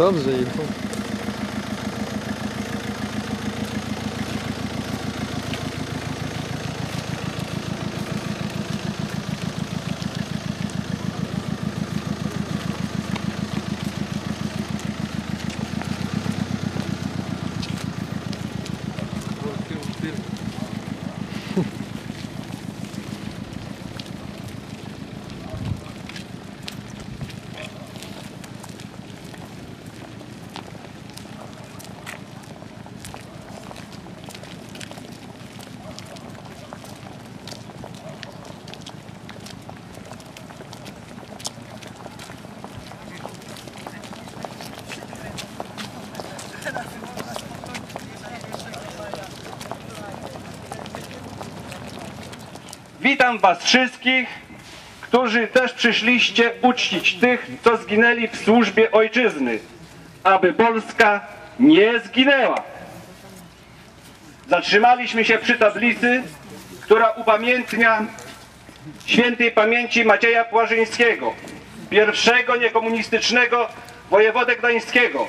Dobrze, idą. Witam Was wszystkich, którzy też przyszliście uczcić tych, co zginęli w służbie ojczyzny, aby Polska nie zginęła. Zatrzymaliśmy się przy tablicy, która upamiętnia świętej pamięci Macieja Płażyńskiego, pierwszego niekomunistycznego wojewodę gdańskiego,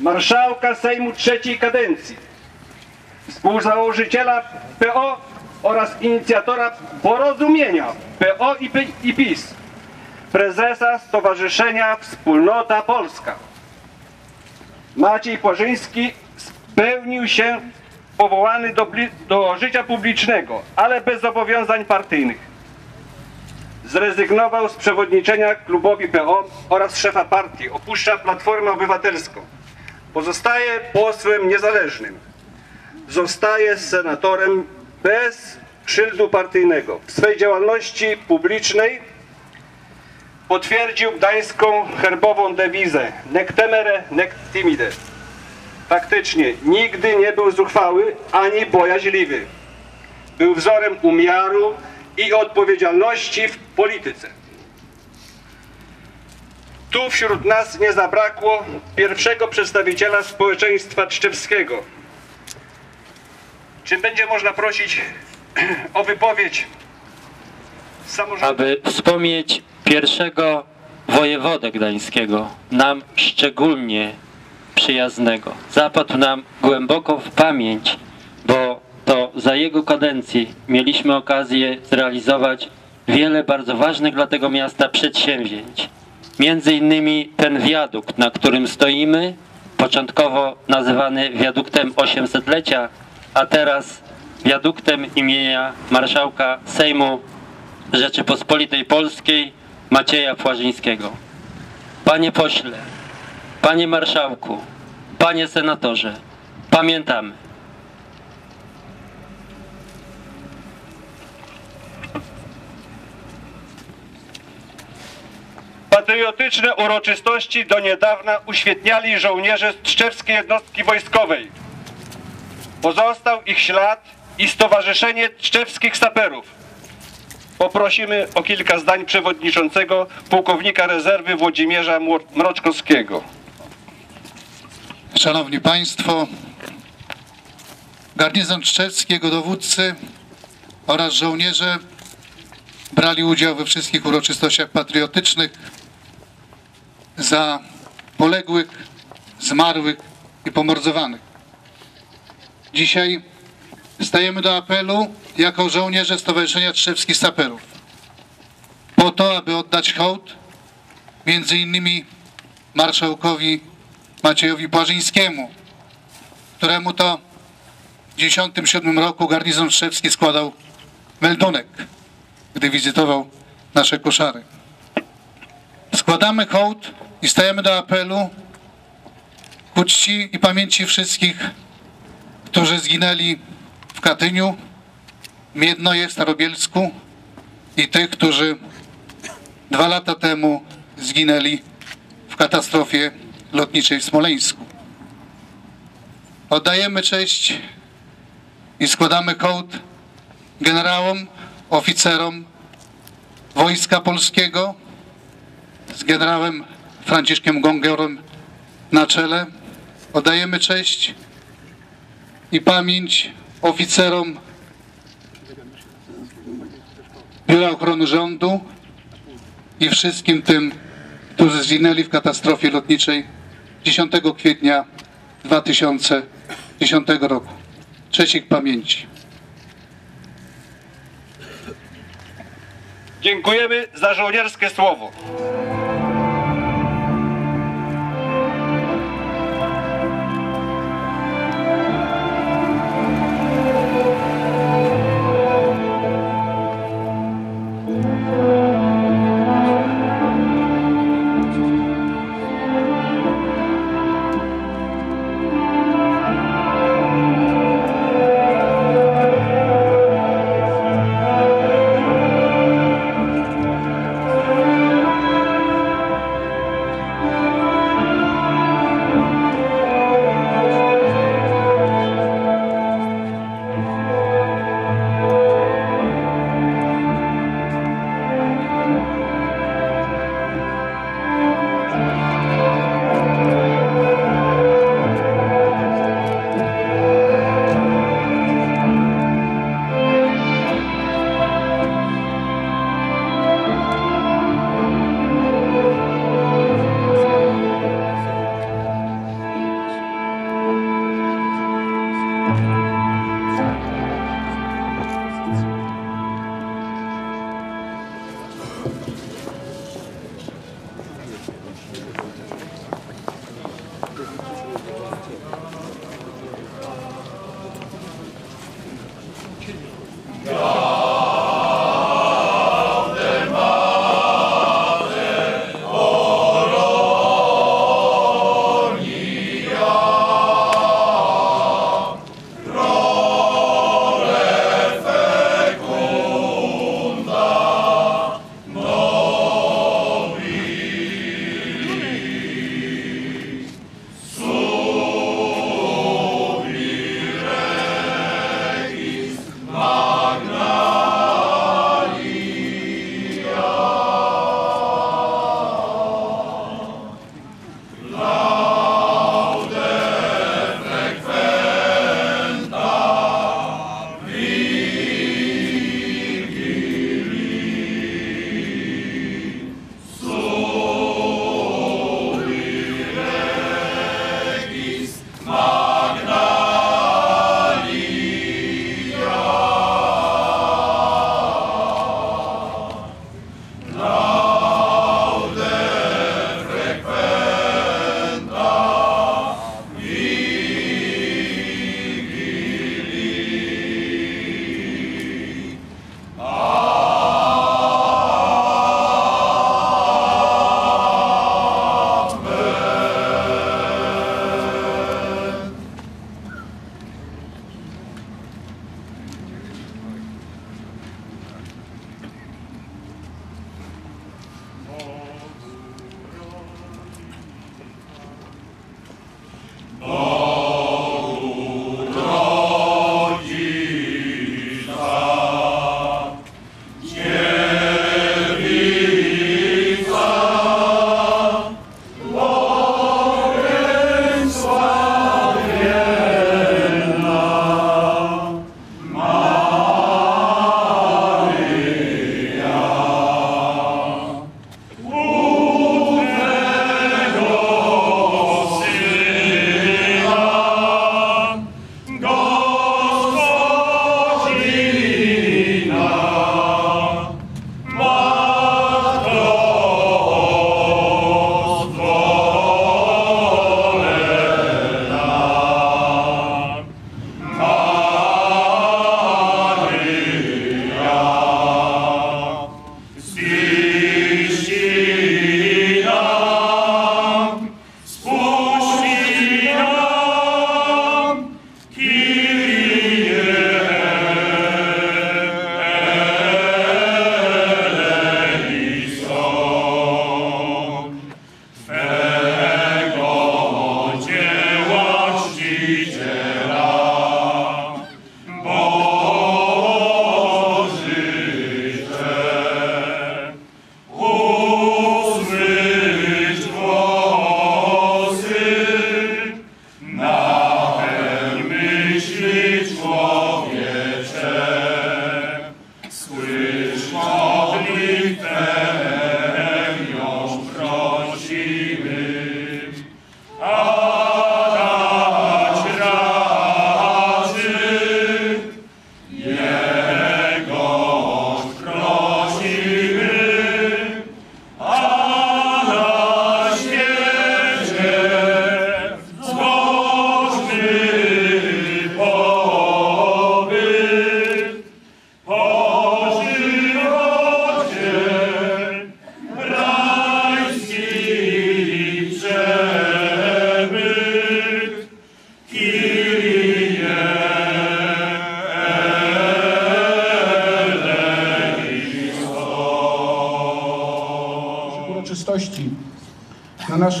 marszałka Sejmu trzeciej kadencji, współzałożyciela PO oraz inicjatora porozumienia PO i PiS, prezesa Stowarzyszenia Wspólnota Polska. Maciej Płażyński spełnił się powołany do, do życia publicznego, ale bez zobowiązań partyjnych. Zrezygnował z przewodniczenia klubowi PO oraz szefa partii, opuszcza Platformę Obywatelską. Pozostaje posłem niezależnym zostaje senatorem bez szyldu partyjnego. W swej działalności publicznej potwierdził gdańską herbową dewizę nec temere, nec timide. Faktycznie, nigdy nie był zuchwały ani bojaźliwy. Był wzorem umiaru i odpowiedzialności w polityce. Tu wśród nas nie zabrakło pierwszego przedstawiciela społeczeństwa czczewskiego, czy będzie można prosić o wypowiedź samorządu? aby wspomnieć pierwszego wojewodę gdańskiego, nam szczególnie przyjaznego. Zapadł nam głęboko w pamięć, bo to za jego kadencji mieliśmy okazję zrealizować wiele bardzo ważnych dla tego miasta przedsięwzięć. Między innymi ten wiadukt, na którym stoimy, początkowo nazywany wiaduktem 800-lecia, a teraz wiaduktem imienia marszałka Sejmu Rzeczypospolitej Polskiej Macieja Płażyńskiego. Panie pośle, panie marszałku, panie senatorze, pamiętamy. Patriotyczne uroczystości do niedawna uświetniali żołnierze Strzewskiej Jednostki Wojskowej. Pozostał ich ślad i Stowarzyszenie Strzewskich Saperów. Poprosimy o kilka zdań przewodniczącego pułkownika rezerwy Włodzimierza Mroczkowskiego. Szanowni Państwo, garnizon Szczecki, jego dowódcy oraz żołnierze brali udział we wszystkich uroczystościach patriotycznych za poległych, zmarłych i pomordowanych. Dzisiaj stajemy do apelu jako żołnierze Stowarzyszenia Trzewskich Saperów po to, aby oddać hołd między innymi marszałkowi Maciejowi Płażyńskiemu, któremu to w 1997 roku garnizon Szczewski składał meldunek, gdy wizytował nasze koszary. Składamy hołd i stajemy do apelu ku czci i pamięci wszystkich, którzy zginęli w Katyniu, Miednoje, Starobielsku i tych, którzy dwa lata temu zginęli w katastrofie lotniczej w Smoleńsku. Oddajemy cześć i składamy hołd generałom, oficerom Wojska Polskiego z generałem Franciszkiem Gongorem na czele. Oddajemy cześć i pamięć oficerom Biura Ochrony Rządu i wszystkim tym, którzy zginęli w katastrofie lotniczej 10 kwietnia 2010 roku. Cześć pamięci. Dziękujemy za żołnierskie słowo.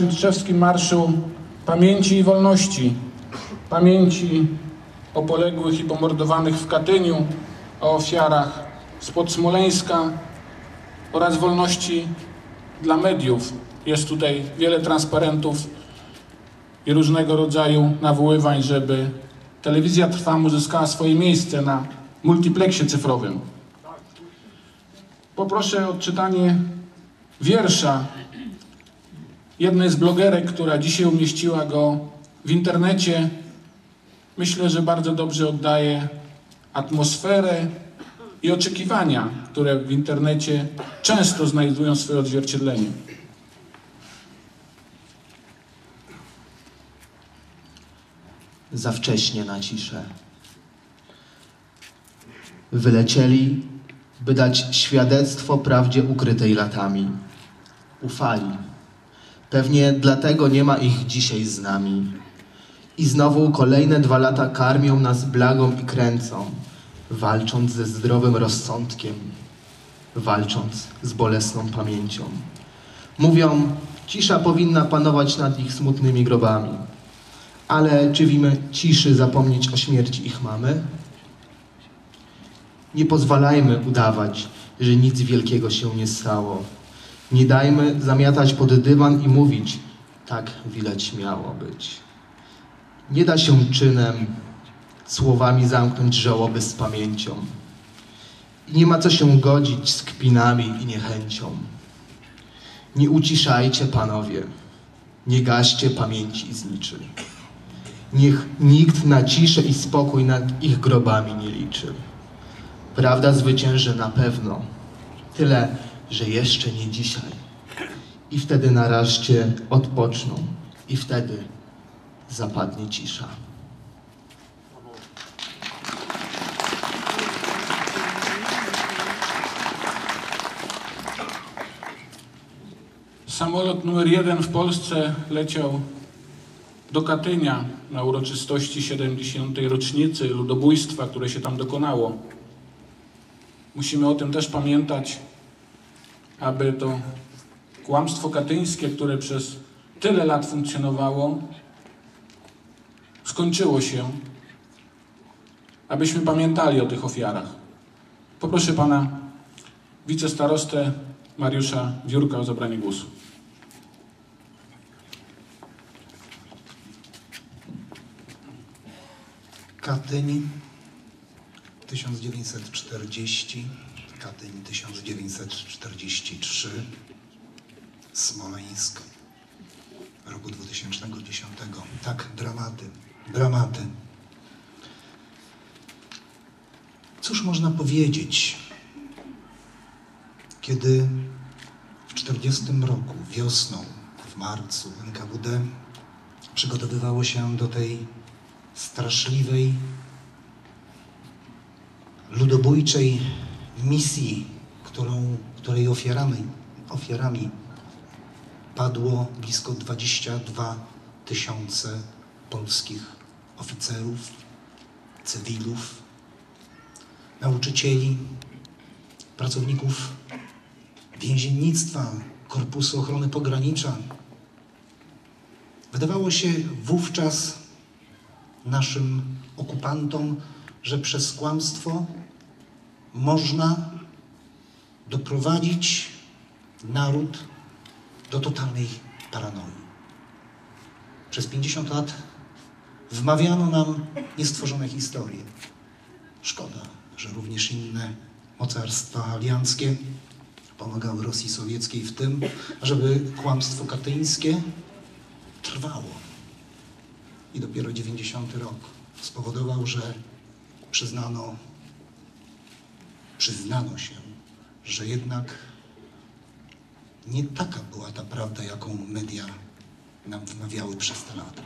Naszym Marszu Pamięci i Wolności. Pamięci o poległych i pomordowanych w Katyniu, o ofiarach spod Smoleńska oraz wolności dla mediów. Jest tutaj wiele transparentów i różnego rodzaju nawoływań, żeby telewizja Trwam uzyskała swoje miejsce na multiplexie cyfrowym. Poproszę o odczytanie wiersza jednej z blogerek, która dzisiaj umieściła go w internecie. Myślę, że bardzo dobrze oddaje atmosferę i oczekiwania, które w internecie często znajdują swoje odzwierciedlenie. za wcześnie na ciszę. Wylecieli, by dać świadectwo prawdzie ukrytej latami. Ufali. Pewnie dlatego nie ma ich dzisiaj z nami. I znowu kolejne dwa lata karmią nas blagą i kręcą, walcząc ze zdrowym rozsądkiem, walcząc z bolesną pamięcią. Mówią, cisza powinna panować nad ich smutnymi grobami. Ale czy w imię ciszy zapomnieć o śmierci ich mamy? Nie pozwalajmy udawać, że nic wielkiego się nie stało. Nie dajmy zamiatać pod dywan i mówić, tak widać miało być. Nie da się czynem, słowami zamknąć żałoby z pamięcią. I nie ma co się godzić z kpinami i niechęcią. Nie uciszajcie, panowie, nie gaście pamięci z niczym. Niech nikt na ciszę i spokój nad ich grobami nie liczy. Prawda zwycięży na pewno. Tyle, że jeszcze nie dzisiaj. I wtedy nareszcie odpoczną. I wtedy zapadnie cisza. Samolot numer jeden w Polsce leciał do Katynia na uroczystości 70. rocznicy ludobójstwa, które się tam dokonało. Musimy o tym też pamiętać, aby to kłamstwo katyńskie, które przez tyle lat funkcjonowało, skończyło się, abyśmy pamiętali o tych ofiarach. Poproszę pana wicestarostę Mariusza Wiórka o zabranie głosu. Katyń 1940, Katyń 1943, Smoleńsk roku 2010. Tak, dramaty, dramaty. Cóż można powiedzieć, kiedy w 40 roku, wiosną, w marcu NKWD przygotowywało się do tej straszliwej, ludobójczej misji, którą, której ofiarami, ofiarami padło blisko 22 tysiące polskich oficerów, cywilów, nauczycieli, pracowników więziennictwa, Korpusu Ochrony Pogranicza. Wydawało się wówczas naszym okupantom, że przez kłamstwo można doprowadzić naród do totalnej paranoi. Przez 50 lat wmawiano nam niestworzone historie. Szkoda, że również inne mocarstwa alianckie pomagały Rosji Sowieckiej w tym, żeby kłamstwo katyńskie trwało. I dopiero 90 rok spowodował, że przyznano, przyznano się, że jednak nie taka była ta prawda, jaką media nam wmawiały przez te lata.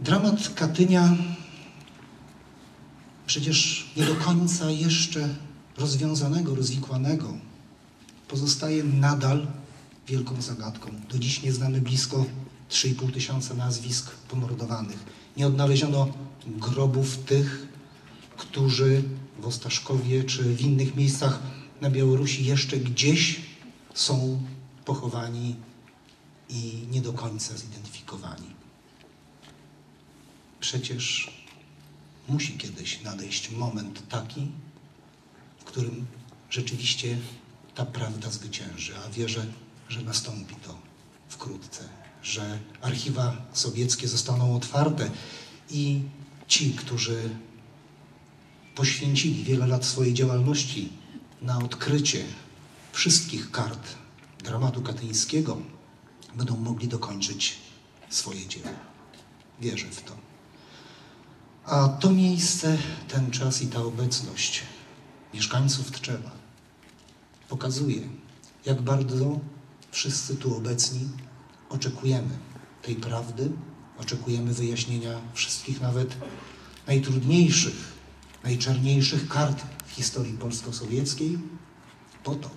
Dramat Katynia przecież nie do końca jeszcze rozwiązanego, rozwikłanego pozostaje nadal wielką zagadką. Do dziś nie znamy blisko 3,5 tysiąca nazwisk pomordowanych. Nie odnaleziono grobów tych, którzy w Ostaszkowie czy w innych miejscach na Białorusi jeszcze gdzieś są pochowani i nie do końca zidentyfikowani. Przecież musi kiedyś nadejść moment taki, w którym rzeczywiście ta prawda zwycięży, a wierzę, że nastąpi to wkrótce, że archiwa sowieckie zostaną otwarte i ci, którzy poświęcili wiele lat swojej działalności na odkrycie wszystkich kart dramatu katyńskiego, będą mogli dokończyć swoje dzieło. Wierzę w to. A to miejsce, ten czas i ta obecność mieszkańców Tczewa pokazuje, jak bardzo wszyscy tu obecni oczekujemy tej prawdy, oczekujemy wyjaśnienia wszystkich nawet najtrudniejszych, najczarniejszych kart w historii polsko-sowieckiej, po to,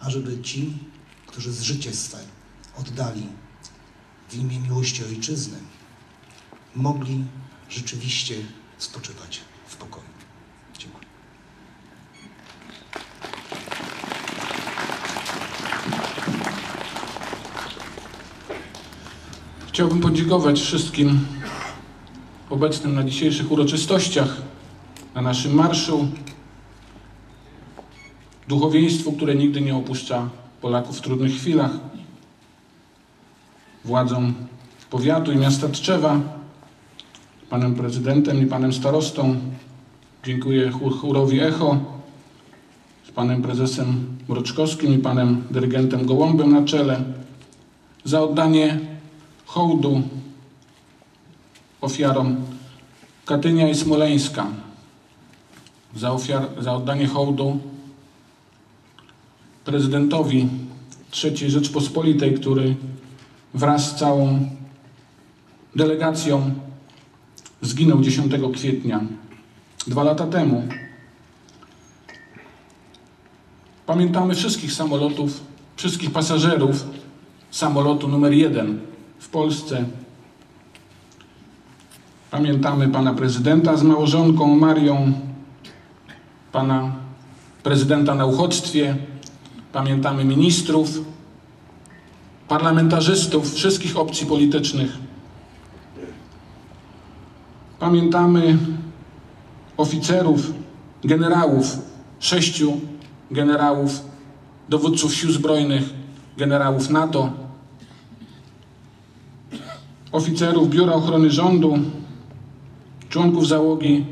ażeby ci, którzy z życie swe oddali w imię miłości ojczyzny, mogli rzeczywiście spoczywać w pokoju. Dziękuję. Chciałbym podziękować wszystkim obecnym na dzisiejszych uroczystościach, na naszym marszu, duchowieństwu, które nigdy nie opuszcza Polaków w trudnych chwilach, władzom powiatu i miasta Tczewa, panem prezydentem i panem starostą. Dziękuję chór- chórowi Echo z panem prezesem Mroczkowskim i panem dyrygentem Gołąbem na czele za oddanie hołdu ofiarom Katynia i Smoleńska, za, ofiar, za oddanie hołdu prezydentowi III Rzeczpospolitej, który wraz z całą delegacją zginął 10 kwietnia dwa lata temu. Pamiętamy wszystkich samolotów, wszystkich pasażerów samolotu numer jeden w Polsce. Pamiętamy pana prezydenta z małżonką Marią, pana prezydenta na uchodźstwie, pamiętamy ministrów, parlamentarzystów wszystkich opcji politycznych. Pamiętamy oficerów, generałów, sześciu generałów, dowódców sił zbrojnych, generałów NATO, oficerów Biura Ochrony Rządu, członków załogi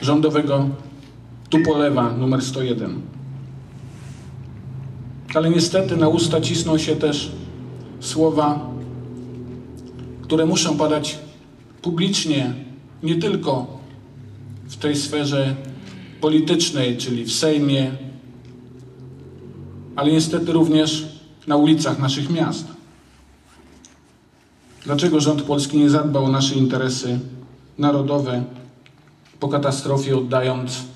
rządowego Tupolewa numer 101. Ale niestety na usta cisną się też słowa, które muszą padać publicznie, nie tylko w tej sferze politycznej, czyli w Sejmie, ale niestety również na ulicach naszych miast. Dlaczego rząd polski nie zadbał o nasze interesy narodowe po katastrofie, oddając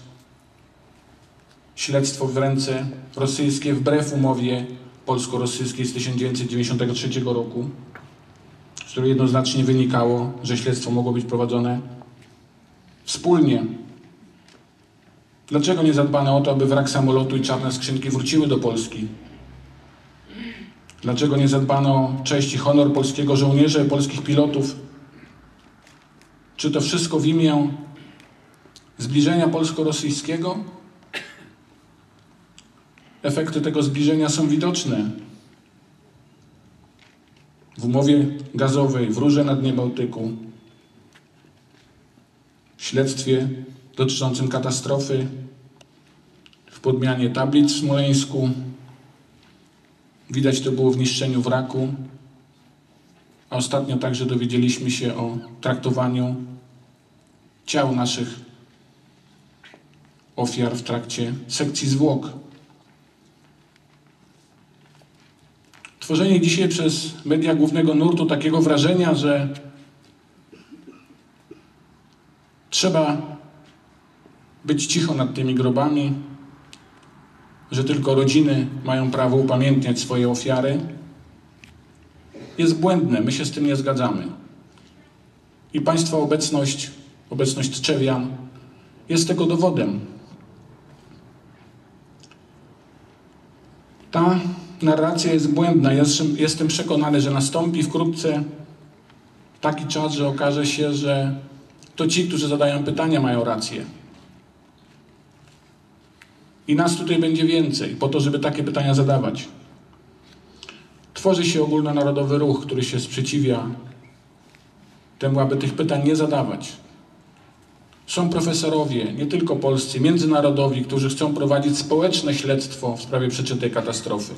śledztwo w ręce rosyjskie wbrew umowie polsko-rosyjskiej z 1993 roku, z której jednoznacznie wynikało, że śledztwo mogło być prowadzone wspólnie. Dlaczego nie zadbano o to, aby wrak samolotu i czarne skrzynki wróciły do Polski? Dlaczego nie zadbano o cześć i honor polskiego żołnierza i polskich pilotów? Czy to wszystko w imię zbliżenia polsko-rosyjskiego? Efekty tego zbliżenia są widoczne. W umowie gazowej, w rurze na dnie Bałtyku, w śledztwie dotyczącym katastrofy, w podmianie tablic w Smoleńsku. Widać to było w niszczeniu wraku, a ostatnio także dowiedzieliśmy się o traktowaniu ciał naszych ofiar w trakcie sekcji zwłok. Tworzenie dzisiaj przez media głównego nurtu takiego wrażenia, że trzeba być cicho nad tymi grobami, że tylko rodziny mają prawo upamiętniać swoje ofiary, jest błędne. My się z tym nie zgadzamy. I Państwa obecność, obecność Tczewian jest tego dowodem. Ta narracja jest błędna. Jestem, przekonany, że nastąpi wkrótce taki czas, że okaże się, że to ci, którzy zadają pytania, mają rację. I nas tutaj będzie więcej, po to, żeby takie pytania zadawać. Tworzy się ogólnonarodowy ruch, który się sprzeciwia temu, aby tych pytań nie zadawać. Są profesorowie, nie tylko polscy, międzynarodowi, którzy chcą prowadzić społeczne śledztwo w sprawie przyczyn tej katastrofy.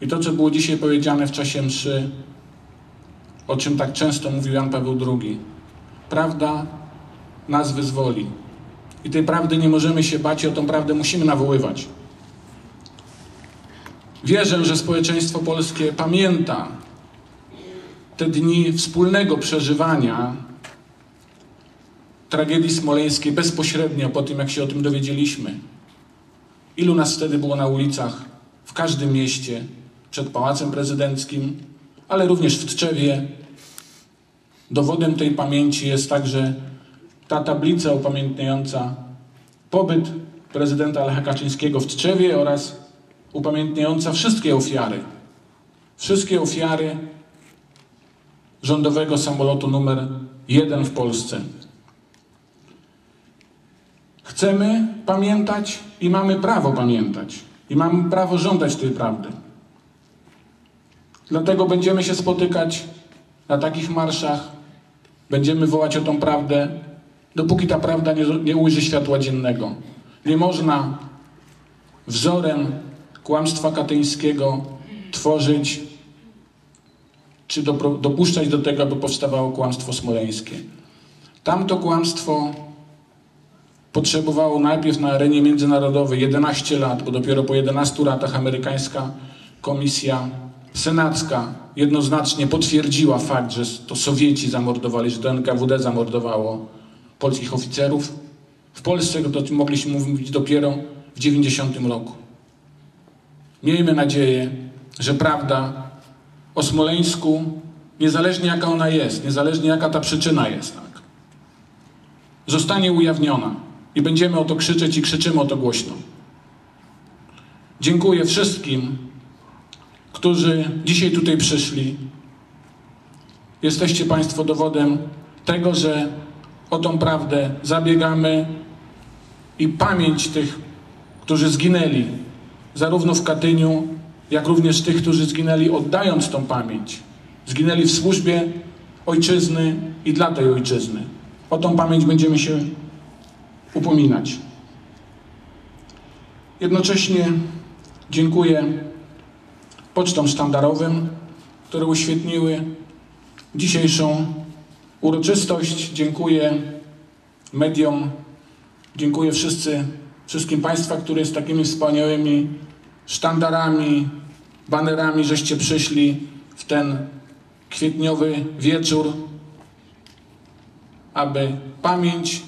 I to, co było dzisiaj powiedziane w czasie mszy, o czym tak często mówił Jan Paweł II. Prawda nas wyzwoli. I tej prawdy nie możemy się bać i o tą prawdę musimy nawoływać. Wierzę, że społeczeństwo polskie pamięta te dni wspólnego przeżywania tragedii smoleńskiej bezpośrednio po tym, jak się o tym dowiedzieliśmy. Ilu nas wtedy było na ulicach, w każdym mieście, przed Pałacem Prezydenckim, ale również w Tczewie. Dowodem tej pamięci jest także ta tablica upamiętniająca pobyt prezydenta Lecha Kaczyńskiego w Tczewie oraz upamiętniająca wszystkie ofiary. Wszystkie ofiary rządowego samolotu numer jeden w Polsce. Chcemy pamiętać i mamy prawo pamiętać. I mamy prawo żądać tej prawdy. Dlatego będziemy się spotykać na takich marszach, będziemy wołać o tą prawdę, dopóki ta prawda nie, nie ujrzy światła dziennego. Nie można wzorem kłamstwa katyńskiego tworzyć czy dopuszczać do tego, aby powstawało kłamstwo smoleńskie. Tamto kłamstwo potrzebowało najpierw na arenie międzynarodowej 11 lat, bo dopiero po 11 latach amerykańska komisja senacka jednoznacznie potwierdziła fakt, że to Sowieci zamordowali, że to NKWD zamordowało polskich oficerów. W Polsce to mogliśmy mówić dopiero w 90 roku. Miejmy nadzieję, że prawda o Smoleńsku, niezależnie jaka ona jest, niezależnie jaka ta przyczyna jest, tak, zostanie ujawniona i będziemy o to krzyczeć i krzyczymy o to głośno. Dziękuję wszystkim, którzy dzisiaj tutaj przyszli. Jesteście Państwo dowodem tego, że o tą prawdę zabiegamy i pamięć tych, którzy zginęli, zarówno w Katyniu, jak również tych, którzy zginęli oddając tą pamięć. Zginęli w służbie ojczyzny i dla tej ojczyzny. O tą pamięć będziemy się upominać. Jednocześnie dziękuję pocztom sztandarowym, które uświetniły dzisiejszą uroczystość. Dziękuję mediom, dziękuję wszyscy, wszystkim Państwa, które z takimi wspaniałymi sztandarami, banerami, żeście przyszli w ten kwietniowy wieczór, aby pamięć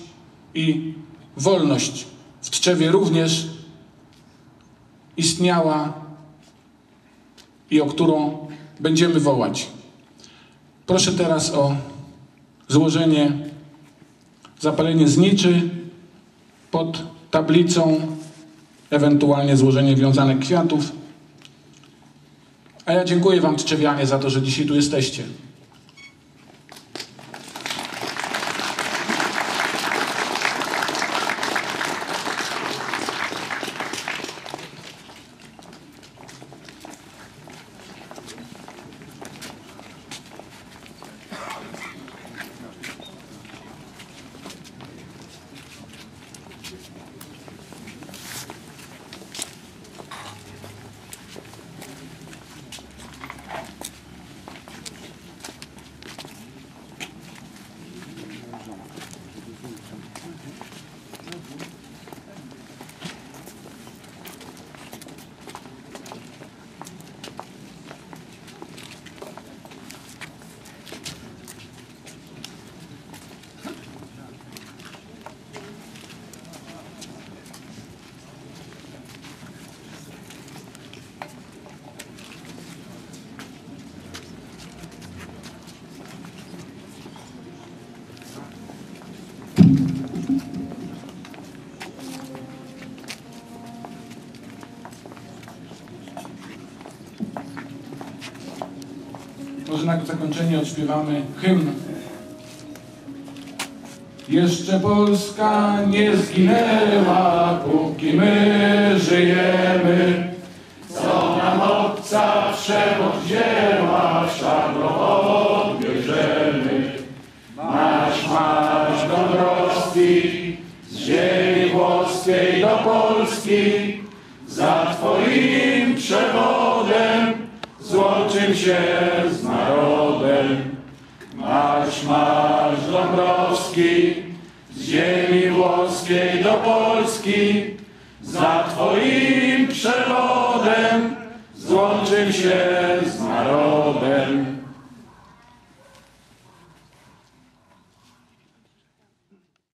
i wolność w Tczewie również istniała i o którą będziemy wołać. Proszę teraz o złożenie, zapalenie zniczy pod tablicą, ewentualnie złożenie wiązanek kwiatów. A ja dziękuję Wam, Tczewianie, za to, że dzisiaj tu jesteście. Może na zakończenie odśpiewamy hymn. Jeszcze Polska nie zginęła, póki my żyjemy. Co nam obca przemoc włoskiej do Polski, za Twoim przewodem złączył się z.